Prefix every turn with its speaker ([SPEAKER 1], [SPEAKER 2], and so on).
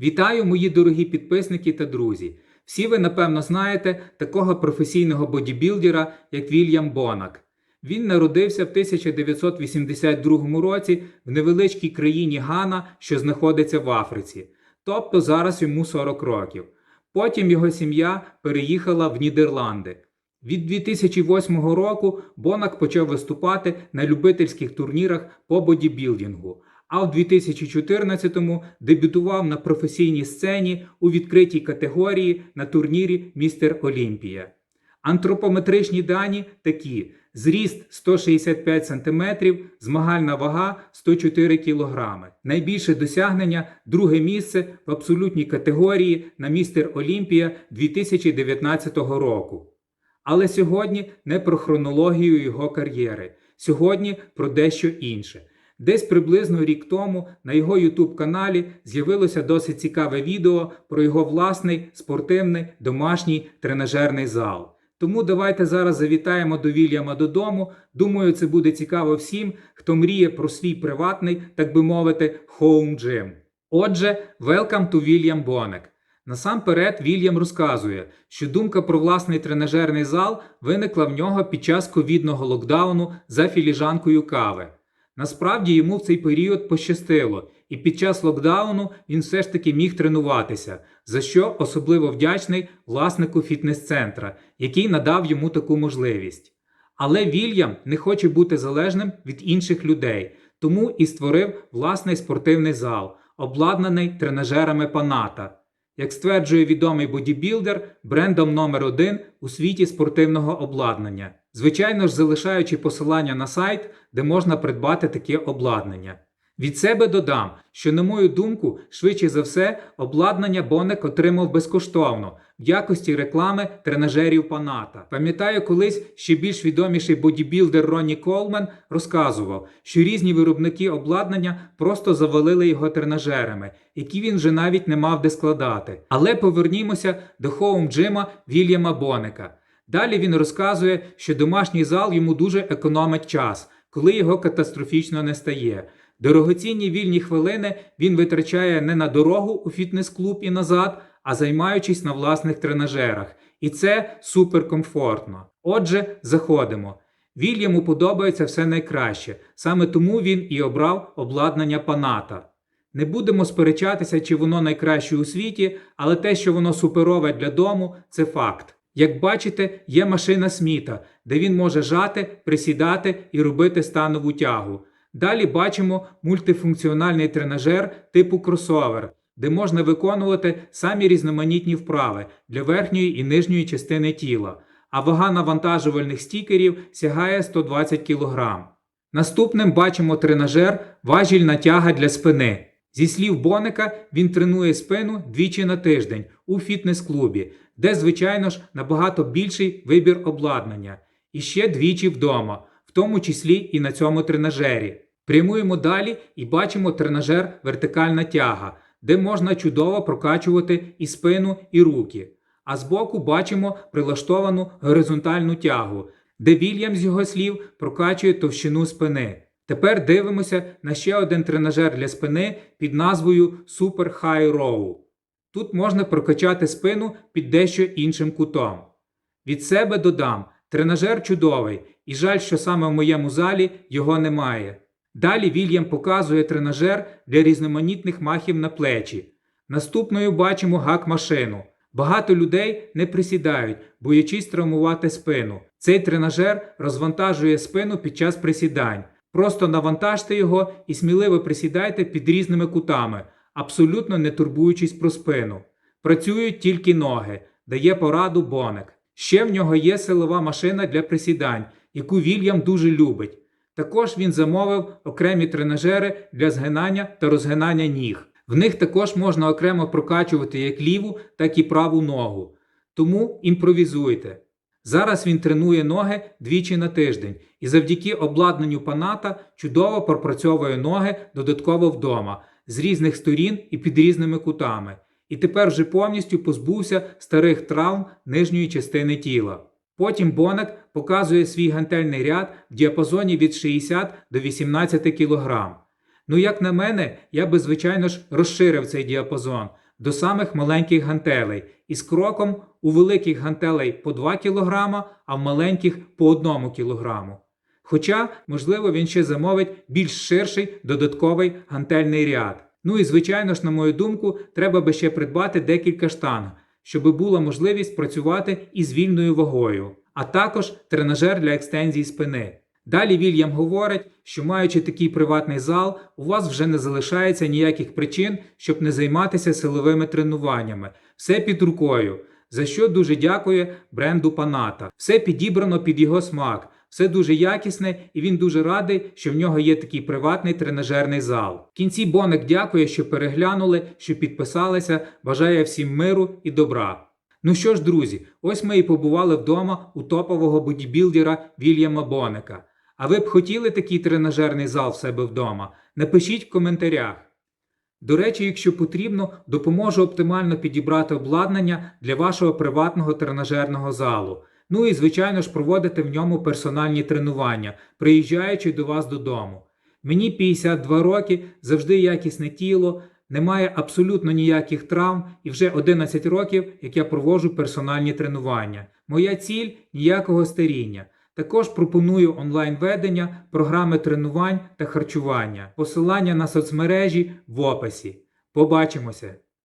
[SPEAKER 1] Вітаю, мої дорогі підписники та друзі! Всі ви, напевно, знаєте такого професійного бодібілдера, як Вільям Бонак. Він народився в 1982 році в невеличкій країні Гана, що знаходиться в Африці. Тобто зараз йому 40 років. Потім його сім'я переїхала в Нідерланди. Від 2008 року Бонак почав виступати на любительських турнірах по бодібілдингу, а в 2014-му дебютував на професійній сцені у відкритій категорії на турнірі Містер Олімпія. Антропометричні дані такі: зріст 165 см, змагальна вага 104 кг. Найбільше досягнення друге місце в абсолютній категорії на Містер Олімпія 2019 року. Але сьогодні не про хронологію його кар'єри. Сьогодні про дещо інше. Десь приблизно рік тому на його YouTube каналі з'явилося досить цікаве відео про його власний спортивний домашній тренажерний зал. Тому давайте зараз завітаємо до Вільяма додому. Думаю, це буде цікаво всім, хто мріє про свій приватний, так би мовити, home gym. Отже, welcome to William Bonek. Насамперед, Вільям розказує, що думка про власний тренажерний зал виникла в нього під час ковідного локдауну за філіжанкою кави. Насправді йому в цей період пощастило, і під час локдауну він все ж таки міг тренуватися, за що особливо вдячний власнику фітнес-центра, який надав йому таку можливість. Але Вільям не хоче бути залежним від інших людей, тому і створив власний спортивний зал, обладнаний тренажерами Паната. Як стверджує відомий бодібілдер, брендом номер один у світі спортивного обладнання, звичайно ж залишаючи посилання на сайт, де можна придбати таке обладнання. Від себе додам, що, на мою думку, швидше за все, обладнання Бонек отримав безкоштовно в якості реклами тренажерів Паната. Пам'ятаю, колись ще більш відоміший бодібілдер Ронні Колмен розказував, що різні виробники обладнання просто завалили його тренажерами, які він вже навіть не мав де складати. Але повернімося до хоум-джима Вільяма Бонека. Далі він розказує, що домашній зал йому дуже економить час, коли його катастрофічно не стає. Дорогоцінні вільні хвилини він витрачає не на дорогу у фітнес-клуб і назад, а займаючись на власних тренажерах. І це суперкомфортно. Отже, заходимо. Вільяму подобається все найкраще, саме тому він і обрав обладнання Паната. Не будемо сперечатися, чи воно найкраще у світі, але те, що воно суперове для дому, це факт. Як бачите, є машина Сміта, де він може жати, присідати і робити станову тягу. Далі бачимо мультифункціональний тренажер типу кросовер, де можна виконувати самі різноманітні вправи для верхньої і нижньої частини тіла, а вага навантажувальних стікерів сягає 120 кг. Наступним бачимо тренажер важільна тяга для спини. Зі слів Боника, він тренує спину двічі на тиждень у фітнес-клубі, де, звичайно ж, набагато більший вибір обладнання, і ще двічі вдома, в тому числі і на цьому тренажері. Прямуємо далі і бачимо тренажер вертикальна тяга, де можна чудово прокачувати і спину, і руки. А збоку бачимо прилаштовану горизонтальну тягу, де Вільям з його слів прокачує товщину спини. Тепер дивимося на ще один тренажер для спини під назвою Super High Row. Тут можна прокачати спину під дещо іншим кутом. Від себе додам, тренажер чудовий, і жаль, що саме в моєму залі його немає. Далі Вільям показує тренажер для різноманітних махів на плечі. Наступною бачимо гак-машину. Багато людей не присідають, боячись травмувати спину. Цей тренажер розвантажує спину під час присідань. Просто навантажте його і сміливо присідайте під різними кутами, абсолютно не турбуючись про спину. Працюють тільки ноги, дає пораду Боник. Ще в нього є силова машина для присідань, яку Вільям дуже любить. Також він замовив окремі тренажери для згинання та розгинання ніг. В них також можна окремо прокачувати як ліву, так і праву ногу. Тому імпровізуйте. Зараз він тренує ноги двічі на тиждень і завдяки обладнанню паната чудово пропрацьовує ноги додатково вдома з різних сторін і під різними кутами. І тепер вже повністю позбувся старих травм нижньої частини тіла. Потім Бонек показує свій гантельний ряд в діапазоні від 60 до 18 кг. Ну, як на мене, я би, звичайно ж, розширив цей діапазон, до самих маленьких гантелей із кроком у великих гантелей по 2 кг, а в маленьких по 1 кг. Хоча, можливо, він ще замовить більш ширший додатковий гантельний ряд. Ну і звичайно ж, на мою думку, треба би ще придбати декілька штанг, щоб була можливість працювати із вільною вагою, а також тренажер для екстензії спини. Далі Вільям говорить, що маючи такий приватний зал, у вас вже не залишається ніяких причин, щоб не займатися силовими тренуваннями. Все під рукою. За що дуже дякує бренду Паната. Все підібрано під його смак, все дуже якісне, і він дуже радий, що в нього є такий приватний тренажерний зал. В кінці Боник дякує, що переглянули, що підписалися, бажає всім миру і добра. Ну що ж, друзі, ось ми і побували вдома у топового бодібілдера Вільяма Боника. А ви б хотіли такий тренажерний зал в себе вдома? Напишіть в коментарях. До речі, якщо потрібно, допоможу оптимально підібрати обладнання для вашого приватного тренажерного залу. Ну і, звичайно ж, проводити в ньому персональні тренування, приїжджаючи до вас додому. Мені 52 роки, завжди якісне тіло, немає абсолютно ніяких травм і вже 11 років, як я проводжу персональні тренування. Моя ціль ніякого старіння. Також пропоную онлайн-ведення, програми тренувань та харчування. Посилання на соцмережі в описі. Побачимося!